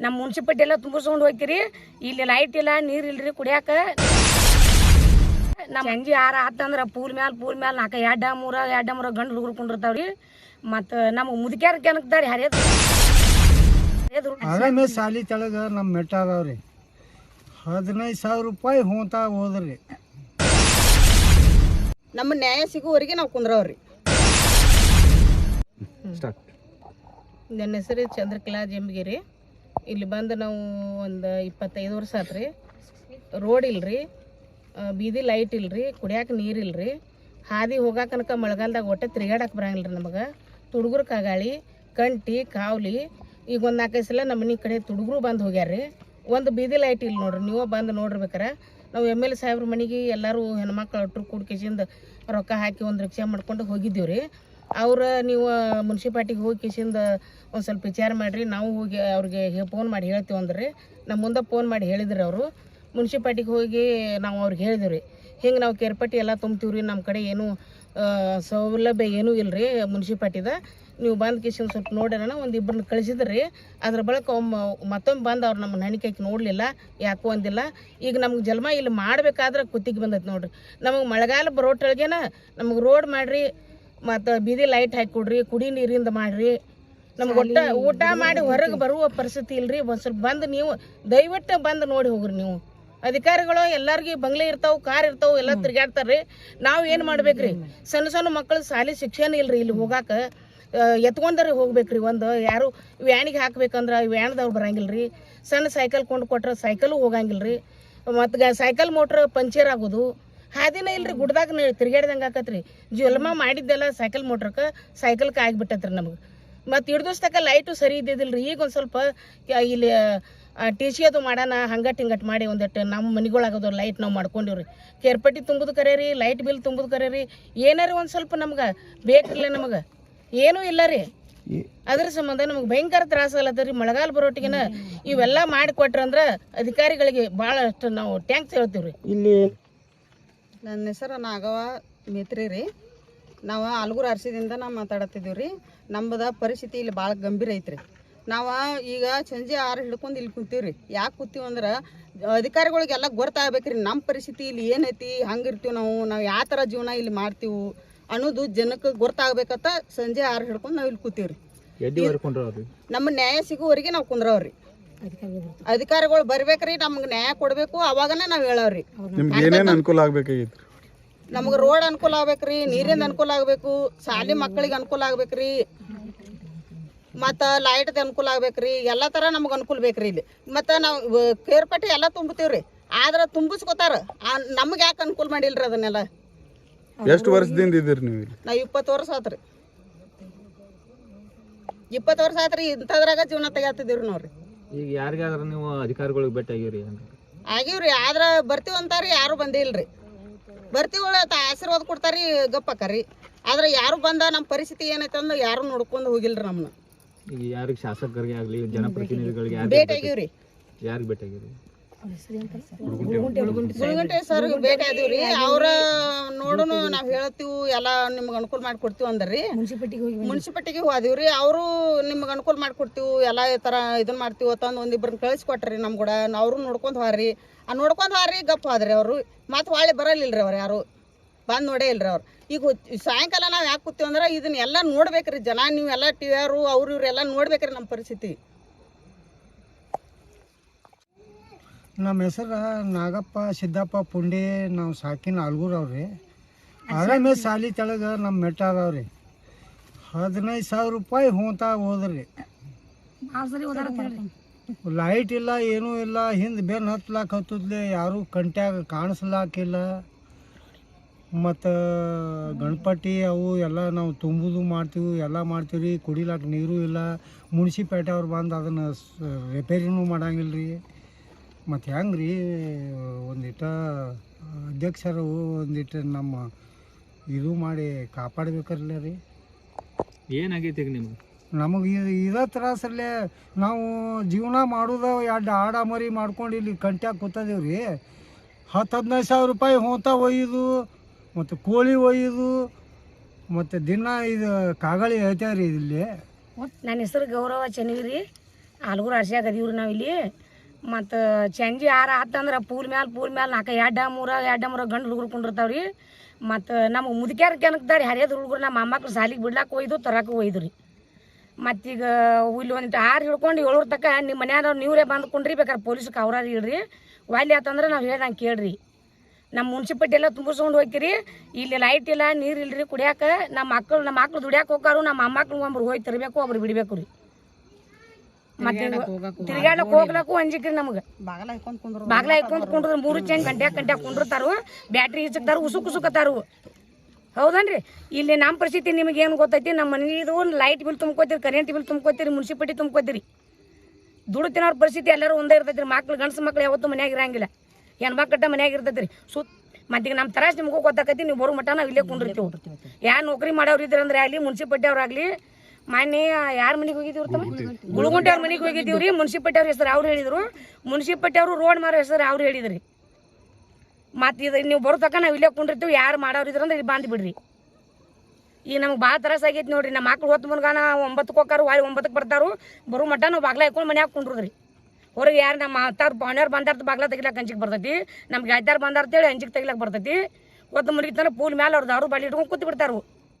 ನಮ್ಮ ಮುನ್ಸಿಪಾಲ್ಟಿ ಎಲ್ಲ ತುಂಬಿಸ್ಕೊಂಡು ಹೋಗ್ತೀರಿ ಇಲ್ಲಿ ಲೈಟ್ ಇಲ್ಲ ನೀರ್ ಇಲ್ರಿ ಕುಡಿಯಾಕ. ನಮ್ಮ ಹೆಂಗೆ ಯಾರ ಆತಂದ್ರೆ ಪೂಲ್ ಮ್ಯಾಲ ಪೂಲ್ ಮ್ಯಾಲ ನಾಲ್ಕು ಎರಡ ಮೂರ ಎರಡ ಮೂರ ಗಂಡು ಹುಡುಗರು ಕುಂಡಿರ್ತಾವ್ರಿ ಮತ್ತು ನಮ್ಗೆ ಮುದುಕ್ಯಾರ ಕೆನಕ್ತಾರಿ ಹರಿಯದು ಹರಿಯದು ಆರಾಮೇ ಸಾಲಿ ತೆಳಗ ನಮ್ಮ ಮೆಟ್ಟಾದವ್ರಿ ಹದಿನೈದು ಸಾವಿರ ರೂಪಾಯಿ ಹೋಗ್ತಾ ಹೋದ್ರಿ. ನಮ್ಮ ನ್ಯಾಯ ಸಿಗುವವರೆಗೆ ನಾವು ಕುಂದ್ರವ್ರಿ. ನನ್ನ ಹೆಸರು ಚಂದ್ರಕಲಾ ಜಂಬಗಿರಿ. ಇಲ್ಲಿ ಬಂದು ನಾವು ಒಂದು ಇಪ್ಪತ್ತೈದು ವರ್ಷ ಆತ್ರಿ ರೋಡ್ ಇಲ್ರಿ ಬೀದಿ ಲೈಟ್ ಇಲ್ರಿ ಕುಡಿಯಕ್ಕೆ ನೀರು ಇಲ್ರಿ. ಹಾದಿ ಹೋಗಾಕನಕ ಮಳೆಗಾಲದಾಗ ಒಟ್ಟೆ ತಿರುಗಾಡಕ್ಕೆ ಬರಂಗಿಲ್ಲ ರೀ ನಮಗೆ. ತುಡುಗರು ಕಾಗಾಳಿ, ಕಂಟಿ, ಕಾವ್ಲಿ, ಈಗ ಒಂದು ನಾಲ್ಕೈದು ಸಲ ನಮ್ಮ ಮನೆ ಕಡೆ ತುಡುಗರು ಬಂದು ಹೋಗ್ಯಾರ್ರಿ ಒಂದು ಬೀದಿ ಲೈಟ್ ಇಲ್ಲ ನೋಡ್ರಿ, ನೀವು ಬಂದು ನೋಡಿರ್ಬೇಕಾರೆ. ನಾವು ಎಂ ಎಲ್ ಎ ಸಾಹೇಬ್ರ ಮನೆಗೆ ಎಲ್ಲರೂ ಹೆಣ್ಮಕ್ಳು ಒಟ್ಟರು ಕೂಡ್ಕೇಸಿಂದ ರೊಕ್ಕ ಹಾಕಿ ಒಂದು ರಿಕ್ಷಾ ಮಾಡ್ಕೊಂಡು ಹೋಗಿದ್ದೀವಿ ರೀ ಅವ್ರ ನೀವು ಮುನ್ಸಿಪಾಲ್ಟಿಗೆ ಹೋಗಿ ಕಿಸಿಂದ ಒಂದು ಸ್ವಲ್ಪ ವಿಚಾರ ಮಾಡಿರಿ. ನಾವು ಹೋಗಿ ಅವ್ರಿಗೆ ಫೋನ್ ಮಾಡಿ ಹೇಳ್ತೀವಿ ಅಂದ್ರೆ. ನಮ್ಮ ಮುಂದೆ ಫೋನ್ ಮಾಡಿ ಹೇಳಿದ್ರಿ ಅವರು. ಮುನ್ಸಿಪಾಲ್ಟಿಗೆ ಹೋಗಿ ನಾವು ಅವ್ರಿಗೆ ಹೇಳಿದ್ವಿ. ರೀ ಹಿಂಗೆ ನಾವು ಕೇರ್ಪಟ್ಟಿ ಎಲ್ಲ ತುಂಬ್ತೀವಿ ರೀ. ನಮ್ಮ ಕಡೆ ಏನು ಸೌಲಭ್ಯ ಏನೂ ಇಲ್ಲ ರೀ ಮುನ್ಸಿಪಾಲ್ಟಿದ. ನೀವು ಬಂದು ಕಿಸಿಂದ ಸ್ವಲ್ಪ ನೋಡೋಣ ಒಂದು ಇಬ್ಬರನ್ನ ಕಳಿಸಿದ್ರಿ. ಅದ್ರ ಬಳಿಕ ಒಮ್ಮೆ ಮತ್ತೊಮ್ಮೆ ಬಂದು ಅವ್ರು ನಮ್ಮ ಹಣಿಕೈకి ನೋಡಲಿಲ್ಲ, ಯಾಕೋ ಅಂದಿಲ್ಲ. ಈಗ ನಮ್ಗೆ ಜಲ್ಮ ಇಲ್ಲಿ ಮಾಡಬೇಕಾದ್ರೆ ಕುತ್ತಿಗೆ ಬಂದೈತೆ ನೋಡ್ರಿ. ನಮಗೆ ಮಳೆಗಾಲ ಬರೋಟೊಳಗೇನ ನಮಗೆ ರೋಡ್ ಮಾಡಿರಿ. ಮತ್ತು ಬೀದಿ ಲೈಟ್ ಹಾಕಿ ಕೊಡ್ರಿ ಕುಡಿ ನೀರಿಂದ ಮಾಡ್ರಿ. ನಮ್ಗೆ ಒಟ್ಟ ಊಟ ಮಾಡಿ ಹೊರಗೆ ಬರುವ ಪರಿಸ್ಥಿತಿ ಇಲ್ರಿ. ಒಂದು ಸ್ವಲ್ಪ ಬಂದು ನೀವು ದಯವಿಟ್ಟು ಬಂದು ನೋಡಿ ಹೋಗ್ರಿ ನೀವು. ಅಧಿಕಾರಿಗಳು ಎಲ್ಲಾರ್ಗಿ ಬಂಗ್ಲೆ ಇರ್ತಾವ ಕಾರ್ ಇರ್ತಾವ ಎಲ್ಲ ತಿರ್ಗಾಡ್ತಾರ್ರಿ. ನಾವು ಏನು ಮಾಡ್ಬೇಕ್ರಿ? ಸಣ್ಣ ಸಣ್ಣ ಮಕ್ಕಳು ಶಾಲೆ ಶಿಕ್ಷಣ ಇಲ್ರಿ ಇಲ್ಲಿ ಹೋಗಾಕ. ಎತ್ಕೊಂಡರೆ ಹೋಗ್ಬೇಕ್ರಿ ಒಂದು. ಯಾರು ವ್ಯಾನಿಗೆ ಹಾಕ್ಬೇಕಂದ್ರೆ ವ್ಯಾನ್ದವ್ರು ಬರಂಗಿಲ್ರಿ. ಸಣ್ಣ ಸೈಕಲ್ ಕೊಂಡು ಕೊಟ್ರೆ ಸೈಕಲು ಹೋಗಂಗಿಲ್ರಿ. ಮತ್ತು ಸೈಕಲ್ ಮೋಟ್ರ್ ಪಂಚರ್ ಆಗೋದು. ಹಾದಿನ ಇಲ್ರಿ ಗುಡ್ದಾಗ ತಿರ್ಗಾಡ್ದಂಗೆ ಆಕತ್ರಿ. ಜುಲ್ಮ ಮಾಡಿದ್ದೆಲ್ಲ ಸೈಕಲ್ ಮೋಟ್ರಕ್ಕೆ ಸೈಕಲ್ಗೆ ಆಗಿಬಿಟ್ಟತ್ರಿ ನಮಗೆ. ಮತ್ತು ಹಿಡ್ದೋಸ್ತಕ ಲೈಟು ಸರಿ ಇದ್ದಿದ್ದಿಲ್ರಿ. ಈಗ ಒಂದು ಸ್ವಲ್ಪ ಇಲ್ಲಿ ಟಿ ಸಿ ಅದು ಮಾಡೋಣ ಹಂಗಟ್ ಹಿಂಗಟ್ ಮಾಡಿ ಒಂದಟ್ಟು ನಮ್ಮ ಮನೆಗಳಾಗೋದು ಲೈಟ್ ನಾವು ಮಾಡ್ಕೊಂಡಿವ್ರಿ. ಕೇರ್ಪಟ್ಟಿ ತುಂಬುದು ಕರೆ ರೀ ಲೈಟ್ ಬಿಲ್ ತುಂಬುದು ಕರೆ ರೀ ಏನಾರ ಒಂದು ಸ್ವಲ್ಪ ನಮ್ಗೆ ಬೇಕಿಲ್ಲ ನಮಗೆ. ಏನೂ ಇಲ್ಲ ರೀ. ಅದ್ರ ಸಂಬಂಧ ನಮಗೆ ಭಯಂಕರ ತ್ರಾಸ ರೀ ಮಳೆಗಾಲ ಬರೋಟಿಗೆನ ಇವೆಲ್ಲ ಮಾಡಿಕೊಟ್ರಂದ್ರೆ ಅಧಿಕಾರಿಗಳಿಗೆ ಭಾಳಷ್ಟು ನಾವು ಟ್ಯಾಂಕ್ಸ್ ಹೇಳ್ತೀವಿ ರೀ ಇಲ್ಲಿ ನನ್ನ ಹೆಸರು ನಾಗವ ಮೇತ್ರಿ ರೀ. ನಾವು ಆಲ್ಗೂರು ಅರಸಿದಿಂದ ನಾವು ಮಾತಾಡತ್ತಿದ್ದೀವಿ ರೀ. ನಮ್ಮದ ಪರಿಸ್ಥಿತಿ ಇಲ್ಲಿ ಭಾಳ ಗಂಭೀರ ಐತ್ರಿ. ನಾವು ಈಗ ಸಂಜೆ ಆರು ಹಿಡ್ಕೊಂಡು ಇಲ್ಲಿ ಕುಂತೀವಿ ರೀ. ಯಾಕೆ ಕೂತೀವಿ ಅಂದ್ರೆ ಅಧಿಕಾರಿಗಳಿಗೆಲ್ಲ ಗೊತ್ತಾಗ್ಬೇಕ್ರಿ ನಮ್ಮ ಪರಿಸ್ಥಿತಿ ಇಲ್ಲಿ ಏನೈತಿ ಹಂಗಿರ್ತೀವಿ ನಾವು ನಾವು ಯಾವ ಥರ ಜೀವನ ಇಲ್ಲಿ ಮಾಡ್ತೀವಿ ಅನ್ನೋದು ಜನಕ್ಕೆ ಗೊತ್ತಾಗ್ಬೇಕಂತ ಸಂಜೆ ಆರು ಹಿಡ್ಕೊಂಡು ನಾವು ಇಲ್ಲಿ ಕೂತೀವಿ ರೀ. ನಮ್ಮ ನ್ಯಾಯ ಸಿಗುವವರೆಗೆ ನಾವು ಕುಂದ್ರವ್ರಿ. ಅಧಿಕಾರಿಗಳು ಬರ್ಬೇಕ್ರಿ ನಮ್ಗೆ ನ್ಯಾಯ ಕೊಡಬೇಕು. ಅವಾಗನೇ ನಾವ್ ಹೇಳವ್ರಿ. ನಿಮ್ಗೆ ಏನೇನ್ ಅನುಕೂಲ ಆಗ್ಬೇಕಾಗಿತ್ತು? ನಮಗೆ ರೋಡ್ ಅನುಕೂಲ ಆಗ್ಬೇಕ್ರಿ ನೀರಿಂದ ಅನುಕೂಲ ಆಗ್ಬೇಕು ಶಾಲೆ ಮಕ್ಕಳಿಗೆ ಅನುಕೂಲ ಆಗ್ಬೇಕ್ರಿ ಮತ್ತ ಲೈಟ್ ಅನುಕೂಲ ಆಗ್ಬೇಕ್ರಿ ಎಲ್ಲ ತರ ನಮ್ಗೆ ಅನುಕೂಲ ಬೇಕ್ರಿ ಇಲ್ಲಿ. ಮತ್ತ ನಾವು ಕೇರ್ಪಟ್ಟಿ ಎಲ್ಲ ತುಂಬತೀವ್ರಿ. ಆದ್ರ ತುಂಬಿಸ್ಕೊತಾರ. ನಮ್ಗ ಯಾಕೆ ಅನುಕೂಲ ಮಾಡಿಲ್ರಿ ಅದನ್ನೆಲ್ಲ? ಎಷ್ಟು ವರ್ಷದಿಂದ ಇದ್ದೀರಿ ನೀವು ನಾ ನಾವು ಇಪ್ಪತ್ತು ವರ್ಷ ಆತ್ರಿ. ಇಪ್ಪತ್ತು ವರ್ಷ ಆತ್ರಿ ಇಂಥದ್ರಾಗ ಜೀವನ ತೆಗಿತಿದ್ದೀವ್ರಿ ನೋಡ್ರಿ. ಈಗ ಯಾರಿಗಾದ್ರೂ ನೀವು ಅಧಿಕಾರಿಗಳಿಗೆ ಭೇಟಿ ಆಗಿರಿ ಆಗಿವ್ರಿ ಆದ್ರೆ ಬರ್ತೀವಿ ಅಂತಾರಿ ಯಾರು ಬಂದೇ ಇಲ್ರಿ ಬರ್ತೀವಳ ಆಶೀರ್ವಾದ ಕೊಡ್ತಾರಿ ಗಪ್ಪಕ್ಕರಿ ಆದ್ರೆ ಯಾರು ಬಂದ ನಮ್ಮ ಪರಿಸ್ಥಿತಿ ಏನೈತೆ ಅಂದ್ರೆ ಯಾರು ನೋಡ್ಕೊಂಡು ಹೋಗಿಲ್ರಿ ನಮ್ಮನ್ನ ಈಗ ಯಾರಿಗೆ ಶಾಸಕರಿಗೆ ಆಗಲಿ ಜನಪ್ರತಿನಿಧಿಗಳಿಗೆ ಭೇಟಿ ಆಗಿವ್ರಿ. ಯಾರಿಗೆ ಭೇಟಿ ಆಗಿರಿ? ಗುಳ್ಗಂಟೆ ಸರ್ ಭೇಟಿ ಆದಿವ್ರಿ ಅವ್ರ ನೋಡುನು ನಾವ್ ಹೇಳ್ತೀವಿ ಎಲ್ಲ ನಿಮ್ಗೆ ಅನುಕೂಲ ಮಾಡ್ಕೊಡ್ತೀವಿ ಅಂದ್ರಿ. ಮುನ್ಸಿಪಾಲ್ಟಿಗೆ ಹೋದಿವ್ರಿ. ಅವರು ನಿಮ್ಗೆ ಅನುಕೂಲ ಮಾಡ್ಕೊಡ್ತೀವಿ ಎಲ್ಲಾ ಈ ತರ ಇದನ್ನ ಮಾಡ್ತೀವಿ ಅಂತಂದು ಒಂದಿಬ್ಬರನ್ನ ಕಳಿಸ್ಕೊಟ್ರಿ ನಮ್ಮ ಕೂಡ ಅವ್ರು ನೋಡ್ಕೊಂಡು ಹೋರಿ ಆ ನೋಡ್ಕೊಂಡು ಹೋರಿ ಗಪ್ ಹೋದ್ರಿ ಅವರು. ಮತ್ತೆ ಹೊಳ್ಳಿ ಬರಲಿಲ್ರಿ ಅವ್ರು ಯಾರು. ಬಂದು ನೋಡೇ ಇಲ್ರಿ ಅವ್ರು. ಈಗ ಸಾಯಂಕಾಲ ನಾವು ಯಾಕೆ ಕೂತೀವಿ ಅಂದ್ರೆ ಇದನ್ನ ಎಲ್ಲಾ ನೋಡ್ಬೇಕ್ರಿ ಜನ. ನೀವು ಎಲ್ಲಾ ಟಿ ಆರು ಅವ್ರು ಇವ್ರು ಎಲ್ಲ ನೋಡ್ಬೇಕ್ರಿ ನಮ್ಮ ಪರಿಸ್ಥಿತಿ. ನಮ್ಮ ಹೆಸರು ನಾಗಪ್ಪ ಸಿದ್ದಪ್ಪ ಪುಂಡಿ ನಾವು ಸಾಕಿನ ಆಲ್ಗೂರ್ ಅವ್ರಿ. ಆರಾಮೇ ಸಾಲಿ ತೆಳಗೆ ನಮ್ಮ ಮೆಟ್ಟ ಅದಾವ್ರಿ ಹದಿನೈದು ಸಾವಿರ ರೂಪಾಯಿ ಹೋಂತಾ ಹೋದ್ರಿ. ಲೈಟ್ ಇಲ್ಲ ಏನೂ ಇಲ್ಲ ಹಿಂದೆ ಬೆನ್ನು ಹತ್ಲಾಕ್ ಹತ್ತದ್ಲೆ ಯಾರೂ ಕಂಟ್ಯಾಗ ಕಾಣಿಸ್ಲಾಕಿಲ್ಲ. ಮತ್ತು ಗಣಪತಿ ಅವು ಎಲ್ಲ ನಾವು ತುಂಬುದು ಮಾಡ್ತೀವಿ ಎಲ್ಲ ಮಾಡ್ತೀವಿ ರೀ ಕುಡಿಲಾಕ ನೀರು ಇಲ್ಲ. ಮುನ್ಸಿಪಾಲ್ಟಿ ಅವ್ರು ಬಂದು ಅದನ್ನು ರಿಪೇರಿನೂ ಮಾಡಂಗಿಲ್ಲ ರೀ ಮತ್ತು ಹೆಂಗೆ ರೀ ಒಂದಿಟ ಅಧ್ಯಕ್ಷರು ಒಂದಿಟ್ಟು ನಮ್ಮ ಇದು ಮಾಡಿ ಕಾಪಾಡ್ಬೇಕಲ್ಲ ರೀ ಏನಾಗೈತಿ ಈಗ ನಿಮ್ಗೆ? ನಮಗೆ ಇದೇ ತ್ರಾಸಲ್ಲೇ ನಾವು ಜೀವನ ಮಾಡೋದು ಎರಡು ಆಡ ಮರಿ ಮಾಡ್ಕೊಂಡು ಇಲ್ಲಿ ಕಂಟ್ಯಾಗ ಕೂತದೇವ್ ರೀ ಹತ್ತು ಹದಿನೈದು ಸಾವಿರ ರೂಪಾಯಿ ಹೋತ ಒಯ್ಯೋದು ಮತ್ತು ಕೋಳಿ ಒಯ್ಯೋದು ಮತ್ತು ದಿನ ಇದು ಕಾಗಳಿ ಐತೆ ರೀ ಇಲ್ಲಿ ನನ್ನ ಹೆಸರು ಗೌರವ ಚನ್ನಗಿರಿ. ರೀ ಆಲ್ಗೂರು ಅದೀವ್ರಿ ನಾವು ಇಲ್ಲಿ ಮತ್ತು ಚಂಜಿ ಆರ ಆತಂದ್ರೆ ಪೂಲ್ ಮ್ಯಾಲ ಪೂಲ್ ಮ್ಯಾಲ ನಾಲ್ಕು ಎರಡು ಮೂರ ಎರಡು ಮೂರ ಗಂಡು ಹುಡುಗರು ಕುಂಡಿರ್ತಾವ್ರಿ ರೀ. ಮತ್ತು ನಮಗೆ ಮುದುಕ್ಯಾರ ಕೆನಕ್ದಾರಿ ಹರಿಯೋದು ಹುಡುಗರು ನಮ್ಮ ಮೊಮ್ಮಕ್ಳು ಸಾಲಿಗೆ ಬಿಡ್ಲಾಕ ಒಯ್ದು ತರಕ್ಕೆ ಒಯ್ದು ರೀ. ಮತ್ತೀಗ ಇಲ್ಲಿ ಒಂದಿಟ್ಟು ಆರು ಹಿಡ್ಕೊಂಡು ಏಳೂರು ತಕ ನಿಮ್ಮ ಮನ್ಯಾಗ ನೀವರೇ ಬಂದು ಕುಂಡ್ರಿ ಬೇಕಾದ್ರೆ ಪೊಲೀಸ್ ಅವ್ರಾರ ಇಡ್ರಿ. ವಾಲಿ ಆತಂದ್ರೆ ನಾವು ಹೇಳ್ದಂಗೆ ಕೇಳ್ರಿ. ನಮ್ಮ ಮುನ್ಸಿಪಾಲ್ಟಿ ಎಲ್ಲ ತುಂಬಿಸ್ಕೊಂಡು ಹೋಗ್ತೀರಿ ಇಲ್ಲಿ ಲೈಟ್ ಇಲ್ಲ, ನೀರು ಇಲ್ರಿ ಕುಡಿಯಾಕ. ನಮ್ಮ ಮಕ್ಕಳು ನಮ್ಮ ಮಕ್ಳು ದುಡಿಯಾಕ ಹೋಗಾರು ನಮ್ಮ ಮೊಮ್ಮಕ್ಳು ಒಬ್ರು ಹೋಗಿ ತರಬೇಕು, ಒಬ್ರು ಬಿಡಬೇಕು ರೀ. ಮತ್ತೆ ತಿರ್ಗಾಡಕ್ ಹೋಗ್ಲಕ್ಕೂ ಅಂಜಿಕ್ರಿ ನಮ್ಗೆ. ಬಾಗಲ ಹಾಕೊಂಡ್ ಕುಂಡ್ರ ಮೂರು ಚೇಂಜ್ ಗಂಟೆ ಗಂಟೆ ಕುಂಡಿರ್ತಾರು ಬ್ಯಾಟ್ರಿ ಹಿಚ್ಚಕ್ತಾರು ಉಸುಕ್ ಉಸುಕತ್ತಾರು ಹೌದನ್ರಿ? ಇಲ್ಲಿ ನಮ್ಮ ಪರಿಸ್ಥಿತಿ ನಿಮ್ಗೆ ಏನು ಗೊತ್ತೈತಿ? ನಮ್ಮ ಮನೆಯದು ಲೈಟ್ ಬಿಲ್ ತುಂಬ್ಕೋತೀರಿ ಕರೆಂಟ್ ಬಿಲ್ ತುಂಬ್ಕೋತೀರಿ ಮುನ್ಸಿಪಾಲ್ಟಿ ತುಂಬ್ಕೋತೀರಿ. ದುಡ್ಡು ತಿನ್ನೋರ್ ಪರಿಸ್ಥಿತಿ ಎಲ್ಲರೂ ಒಂದೇ ಇರ್ತೈತಿ ರೀ ಮಕ್ಳು ಗಂಡ್ಸು ಮಕ್ಳು ಯಾವತ್ತೂ ಮನ್ಯಾಗ ಇರಂಗಿಲ್ಲ. ಹೆಣ್ಮಕ್ಕಟ್ಟ ಮನ್ಯಾಗ ಇರ್ತೈತಿ ರೀ ಸುತ್ತ ಮತ್ತೀಗ ನಮ್ಮ ತರಾಸ್ ನಿಮಗೂ ಗೊತ್ತಾಕೈತಿ ನೀವು ಬರೋ ಮಟ್ಟ ನಾವು ಇಲ್ಲೇ ಕುಂಡಿರ್ತೀವಿ ಯಾ ನೌಕರಿ ಮಾಡೋರು ಇದ್ರಂದ್ರೆ ಆಗಲಿ ಮುನ್ಸಿಪಾಲ್ಟಿ ಅವ್ರಾಗ್ಲಿ ಮೊನ್ನೆ ಯಾರ ಮನೆಗೆ ಹೋಗಿದ್ದೀವ್ರಿ ತಮ್ಮ? ಗುಳುಗುಂಟೆ. ಅವ್ರ ಮನೆಗೆ ಹೋಗಿದ್ದೀವ್ರಿ. ರೀ ಮುನ್ಸಿಪಾಲ್ಟಿ ಅವ್ರ ಹೆಸರು ಅವ್ರು ಹೇಳಿದ್ರು. ಮುನ್ಸಿಪಾಲ್ಟಿ ಅವರು ರೋಡ್ ಮಾರೋ ಹೆಸರು ಅವ್ರು ಹೇಳಿದ್ರಿ. ಮತ್ತು ಇದು ನೀವು ಬರೋ ತಕ್ಕ ನಾವು ಇಲ್ಲೇ ಕುಂಡಿರ್ತೀವಿ. ಯಾರು ಮಾಡೋರು ಇದ್ರಂದ್ರೆ ಇಲ್ಲಿ ಬಂದು ಬಿಡ್ರಿ. ಈಗ ನಮ್ಗೆ ಭಾಳ ತ್ರಾಸ ಆಗೈತಿ ನೋಡ್ರಿ. ನಮ್ಮ ಮಕ್ಳು ಹೊತ್ತು ಮುನ್ಗಾನ ಒಂಬತ್ತಕ್ಕೆ ಹೋಗಾರು ಹೊಳ್ಳಿ ಒಂಬತ್ತಕ್ಕೆ ಬರ್ತಾರು. ಬರೋ ಮಟ್ಟ ನಾವು ಬಾಗ್ಲ ಹಾಕೊಂಡು ಮನೆ ಕುಂಡ್ರದ್ರಿ. ಹೊರಗೆ ಯಾರು ನಮ್ಮ ಮಾತಾರ್ ಪಾಣ್ಯವ್ರು ಬಂದಾರ್ದು ಬಾಗ್ಲ ತೆಗಿಲಕ್ಕೆ ಹಂಚಿಗೆ ಬರ್ತೈತಿ. ನಮ್ಗೆ ಗಾಯ್ತಾರ ಬಂದಾರ್ತೇಳಿ ಹಂಚಿಗೆ ತೆಗಿಲಕ್ಕೆ ಬರ್ತೈತಿ. ಹೊತ್ತು ಮುರಿತಾನೆ ಪೂಲ್ ಮ್ಯಾಲೆ ಅವ್ರು ದಾರು ಬಾಳಿ ಇಟ್ಕೊಂಡು ಕೂತ್ ಬಿಡ್ತಾರು